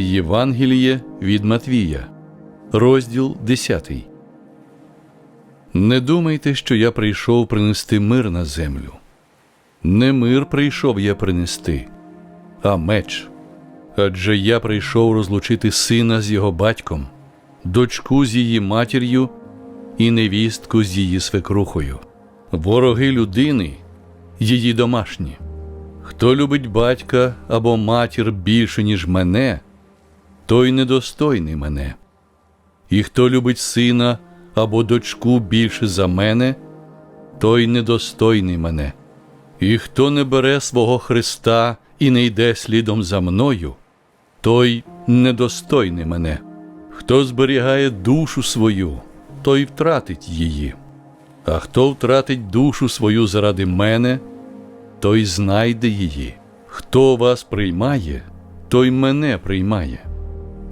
Євангеліє від Матвія, розділ 10. Не думайте, що я прийшов принести мир на землю. Не мир прийшов я принести, а меч. Адже я прийшов розлучити сина з його батьком, дочку з її матір'ю і невістку з її свекрухою. Вороги людини її домашні. Хто любить батька або матір більше, ніж мене, той недостойний мене. І хто любить сина або дочку більше за мене, той недостойний мене. І хто не бере свого Христа і не йде слідом за мною, той недостойний мене. Хто зберігає душу свою, той втратить її. А хто втратить душу свою заради мене, той знайде її. Хто вас приймає, той мене приймає.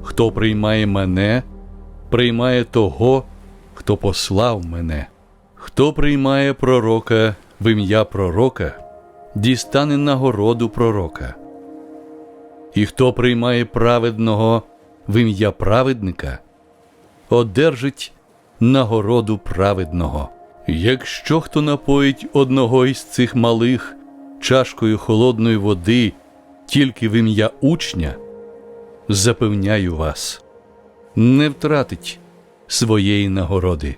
Хто приймає мене, приймає того, хто послав мене. Хто приймає пророка в ім'я пророка, дістане нагороду пророка. І хто приймає праведного в ім'я праведника, одержить нагороду праведного. Якщо хто напоїть одного із цих малих чашкою холодної води тільки в ім'я учня, запевняю вас, не втратить своєї нагороди.